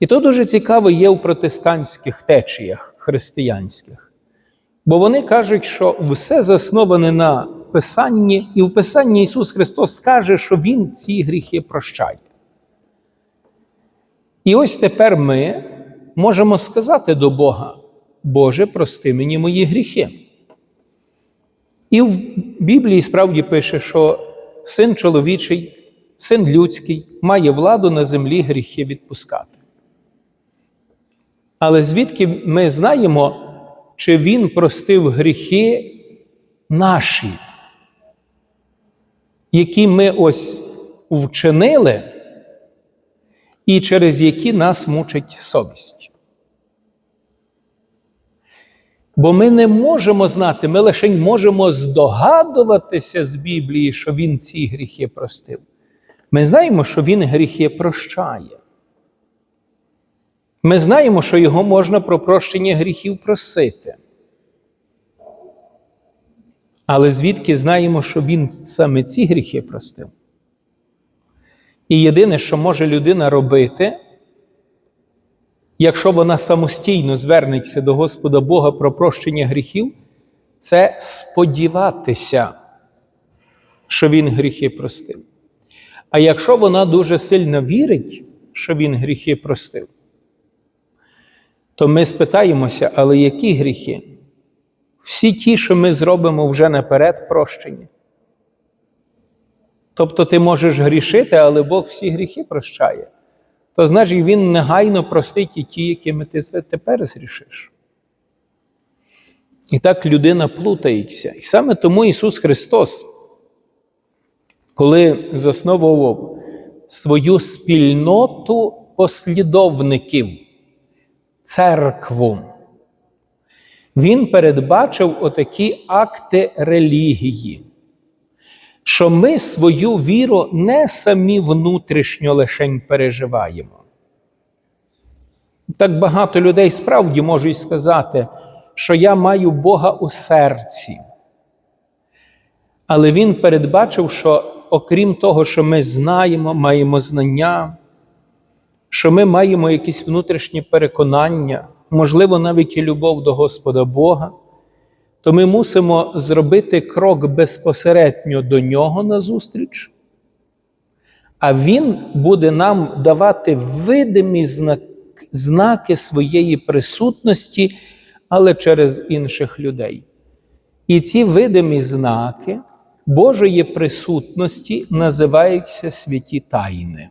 І то дуже цікаво є у протестантських течіях християнських. Бо вони кажуть, що все засноване на Писанні, і в Писанні Ісус Христос каже, що Він ці гріхи прощає. І ось тепер ми можемо сказати до Бога: Боже, прости мені мої гріхи. І в Біблії справді пише, що син чоловічий, син людський має владу на землі гріхи відпускати. Але звідки ми знаємо, чи він простив гріхи наші, які ми ось вчинили, і через які нас мучить совість? Бо ми не можемо знати, ми лише можемо здогадуватися з Біблії, що Він ці гріхи простив. Ми знаємо, що Він гріхи прощає. Ми знаємо, що Його можна про прощення гріхів просити. Але звідки знаємо, що Він саме ці гріхи простив? І єдине, що може людина робити, якщо вона самостійно звернеться до Господа Бога про прощення гріхів, це сподіватися, що Він гріхи простив. А якщо вона дуже сильно вірить, що Він гріхи простив, то ми спитаємося, але які гріхи? Всі ті, що ми зробимо вже наперед, прощені. Тобто ти можеш грішити, але Бог всі гріхи прощає. То значить, Він негайно простить і ті, якими ти тепер згрішиш. І так людина плутається. І саме тому Ісус Христос, коли засновував свою спільноту послідовників, церкву, Він передбачив отакі акти релігії що ми свою віру не самі внутрішньо лишень переживаємо. Так багато людей справді можуть сказати, що я маю Бога у серці. Але Він передбачив, що окрім того, що ми знаємо, маємо знання, що ми маємо якісь внутрішні переконання, можливо, навіть і любов до Господа Бога то ми мусимо зробити крок безпосередньо до нього назустріч, а Він буде нам давати видимі знаки своєї присутності, але через інших людей. І ці видимі знаки Божої присутності називаються святі тайни.